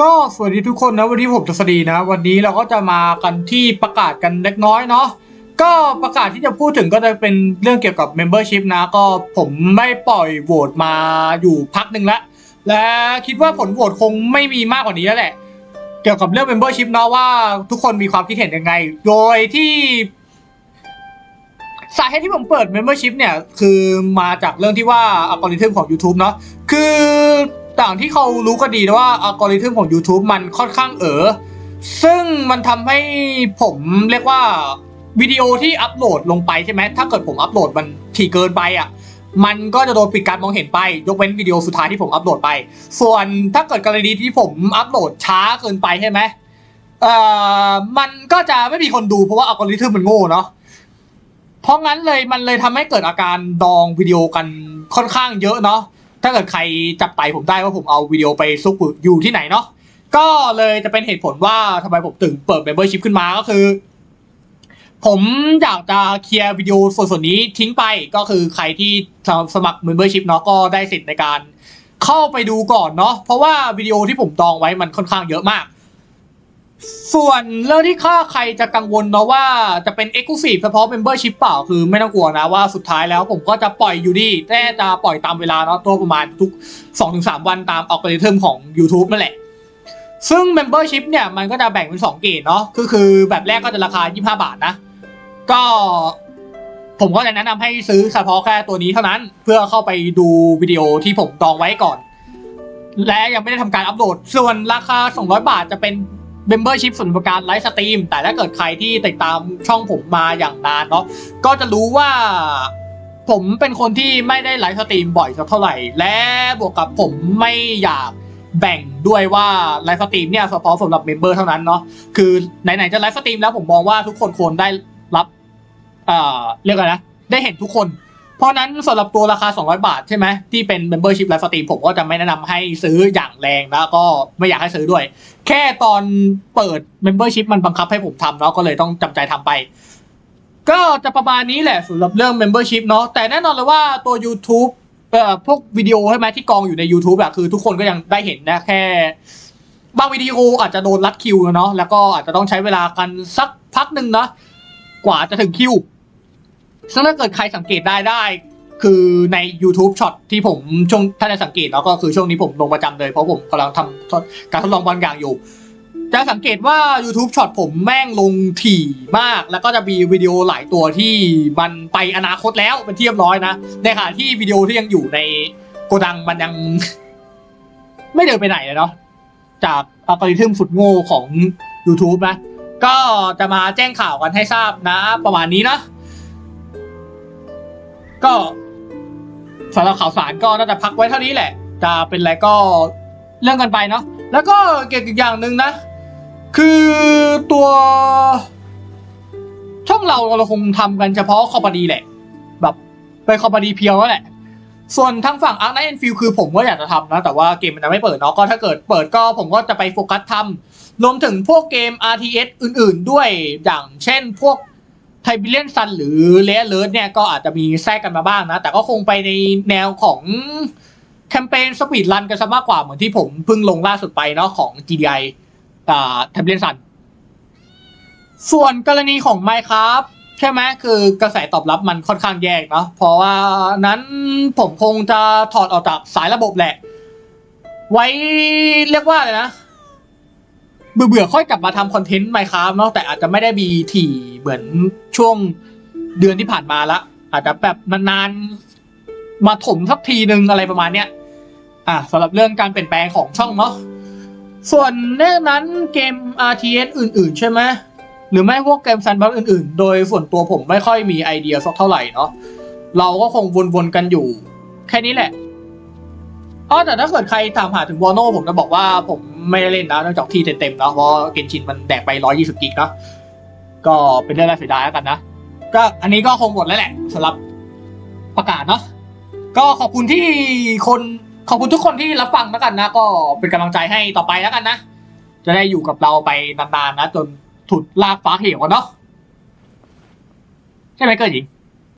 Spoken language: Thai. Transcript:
ก็สวัสดีทุกคนนะวันนี้ผมทศดีนะ วันนี้เราก็จะมากันที่ประกาศกันเล็กน้อยเนาะก็ประกาศที่จะพูดถึงก็จะเป็นเรื่องเกี่ยวกับ Membership นะ ก็ผมไม่ปล่อยโหวตมาอยู่พักหนึ่งละ และคิดว่าผลโหวตคงไม่มีมากกว่านี้แล้วแหละ เกี่ยวกับเรื่อง Membership เนาะว่าทุกคนมีความคิดเห็นยังไง โดยที่สาเหตุที่ผมเปิด Membership เนี่ย คือมาจากเรื่องที่ว่าอัลกอริทึมของ YouTube เนาะคือ ต่างที่เขารู้ก็ดีนะว่าอัลกอริทึมของ YouTube มันค่อนข้างเออซึ่งมันทำให้ผมเรียกว่าวิดีโอที่อัปโหลดลงไปใช่ไหมถ้าเกิดผมอัปโหลดมันถี่เกินไปอะมันก็จะโดนปิดการมองเห็นไป ยกเว้นวิดีโอสุดท้ายที่ผมอัปโหลดไป ส่วนถ้าเกิดกรณีที่ผมอัปโหลดช้าเกินไปใช่ไหมเอ่อมันก็จะไม่มีคนดูเพราะว่าอัลกอริทึมมันโง่เนาะเพราะงั้นเลยมันเลยทำให้เกิดอาการดองวิดีโอกันค่อนข้างเยอะเนาะ ถ้าเกิดใครจับไตผมได้ว่าผมเอาวิดีโอไปซุกอยู่ที่ไหนเนาะก็เลยจะเป็นเหตุผลว่าทำไมผมถึงเปิด membership ขึ้นมาก็คือ ผมอยากจะเคลียร์วิดีโอส่วนส่วนนี้ทิ้งไปก็คือใครที่สมัคร membership เนาะก็ได้สิทธิ์ในการเข้าไปดูก่อนเนาะเพราะว่าวิดีโอที่ผมดองไว้มันค่อนข้างเยอะมาก ส่วนเรื่องที่ข้าใครจะกังวลเนาะว่าจะเป็น Exclusive เฉพาะ Membership เปล่าคือไม่ต้องกลัวนะว่าสุดท้ายแล้วผมก็จะปล่อยอยู่ดีแต่จะปล่อยตามเวลาเนาะตัวประมาณทุก 2-3 วันตามอัลกอริทึมของ YouTube นั่นแหละ ซึ่ง Membership เนี่ยมันก็จะแบ่งเป็น 2 เกรดเนาะก็คือแบบแรกก็จะราคา 25 บาทนะ ก็ผมก็จะแนะนำให้ซื้อเฉพาะแค่ตัวนี้เท่านั้น เพื่อเข้าไปดูวิดีโอที่ผมดองไว้ก่อน และยังไม่ได้ทำการอัปโหลดส่วนราคา 200 บาทจะเป็น Membership ส่วนประการไลฟ์สตรีม แต่ถ้าเกิดใครที่ติดตามช่องผมมาอย่างนานเนาะก็จะรู้ว่าผมเป็นคนที่ไม่ได้ไลฟ์สตรีมบ่อยสักเท่าไหร่ และบวกกับผมไม่อยากแบ่งด้วยว่าไลฟ์สตรีมเนี่ยเฉพาะสำหรับเมมเบอร์เท่านั้นเนาะคือไหนๆจะไลฟ์สตรีมแล้วผมมองว่าทุกคนควรได้รับเอ่อเรียกอะไรนะได้เห็นทุกคน เพราะนั้นสำหรับตัวราคา 200 บาทใช่ไหมที่เป็น Membership ไลฟ์สตรีมผมก็จะไม่แนะนำให้ซื้ออย่างแรงแล้วก็ไม่อยากให้ซื้อด้วย แค่ตอนเปิด Membership มันบังคับให้ผมทำเนาะก็เลยต้องจำใจทำไป ก็จะประมาณนี้แหละสำหรับเรื่อง Membership เนาะแต่แน่นอนเลยว่าตัว YouTube เอ่อพวกวิดีโอใช่ไหมที่กองอยู่ใน YouTube อะคือทุกคนก็ยังได้เห็นนะแค่ บางวิดีโออาจจะโดนรัดคิวเนาะแล้วก็อาจจะต้องใช้เวลากันสักพักหนึ่งนะกว่าจะถึงคิว ซึ่งถ้าเกิดใครสังเกตได้ได้ คือใน YouTube ช็อตที่ผมช่วงถ้าได้สังเกตเนาะก็คือช่วงนี้ผมลงประจำเลย เพราะผมกำลังทำการทดลองบางอย่างอยู่ จะสังเกตว่า YouTube ช็อตผมแม่งลงถี่มาก แล้วก็จะมีวิดีโอหลายตัวที่มันไปอนาคตแล้วเป็นที่เรียบร้อยนะในขณะที่วิดีโอที่ยังอยู่ในโกดังมันยัง ไม่เดินไปไหนเลยเนาะจากอัลกอริทึมสุดโง่ของ YouTube นะ ก็จะมาแจ้งข่าวกันให้ทราบนะ ประมาณนี้นะ ก็สำหรับข่าวสารก็น่าจะพักไว้เท่านี้แหละ จะเป็นอะไรก็เรื่องกันไปเนาะแล้วก็เกี่ยวกับอีกอย่างหนึ่งนะ คือตัวช่องเราเราคงทำกันเฉพาะคอมพานีแหละ แบบเป็นคอมพานีเพียวแล้วแหละ ส่วนทางฝั่ง Ark Knight Enfield คือผมก็อยากจะทำนะ แต่ว่าเกมมันยังไม่เปิดเนาะก็ถ้าเกิดเปิดก็ผมก็จะไปโฟกัสทำรวมถึงพวกเกม RTS อื่น ๆ ด้วยอย่างเช่นพวก ไทบิเลียนซันหรือเลเลิร์เนี่ยก็อาจจะมีแทรกกันมาบ้างนะ แต่ก็คงไปในแนวของแคมเปญสปีดรันกันซะมากกว่าเหมือนที่ผมเพิ่งลงล่าสุดไปเนาะของ GDI อ่าไทบเลียนซันส่วนกรณีของ Minecraft ใช่ไหมคือกระแสตอบรับมันค่อนข้างแย่เนาะเพราะว่านั้นผมคงจะถอดออกจากสายระบบแหละ ไว้เรียกว่าอะไรนะ เบื่อเบื่อๆค่อยกลับมาทำคอนเทนต์ไมค์ครับเนาะแต่อาจจะไม่ได้มีถี่เหมือนช่วงเดือนที่ผ่านมาละ อาจจะแบบนานๆมาถมสักทีนึงอะไรประมาณเนี้ยอะสำหรับเรื่องการเปลี่ยนแปลงของช่องเนาะส่วนเรื่องนั้นเกม RTS อื่น ๆ ใช่ไหมหรือไม่พวกเกมซันบัคอื่น ๆ โดยส่วนตัวผมไม่ค่อยมีไอเดียสักเท่าไหร่เนาะเราก็คงวนๆกันอยู่ แค่นี้แหละอ๋อแต่ถ้าเกิดใครถามหาถึงวอโน่ผมจะบอกว่าผม ไม่ได้เล่นนะนองจากที่เต็มๆเนาะเพราะเกนชินมันแดกไป120กิกเนาะก็เป็นเรื่องน่าเสียดายแล้วกันนะ ก็อันนี้ก็คงหมดแล้วแหละสำหรับประกาศเนาะก็ขอบคุณที่คนขอบคุณทุกคนที่รับฟังแล้วกันนะ ก็เป็นกำลังใจให้ต่อไปแล้วกันนะ จะได้อยู่กับเราไปนานๆนะ จนถุดลากฟ้าเหวเนาะใช่ไหมเกิดหญิง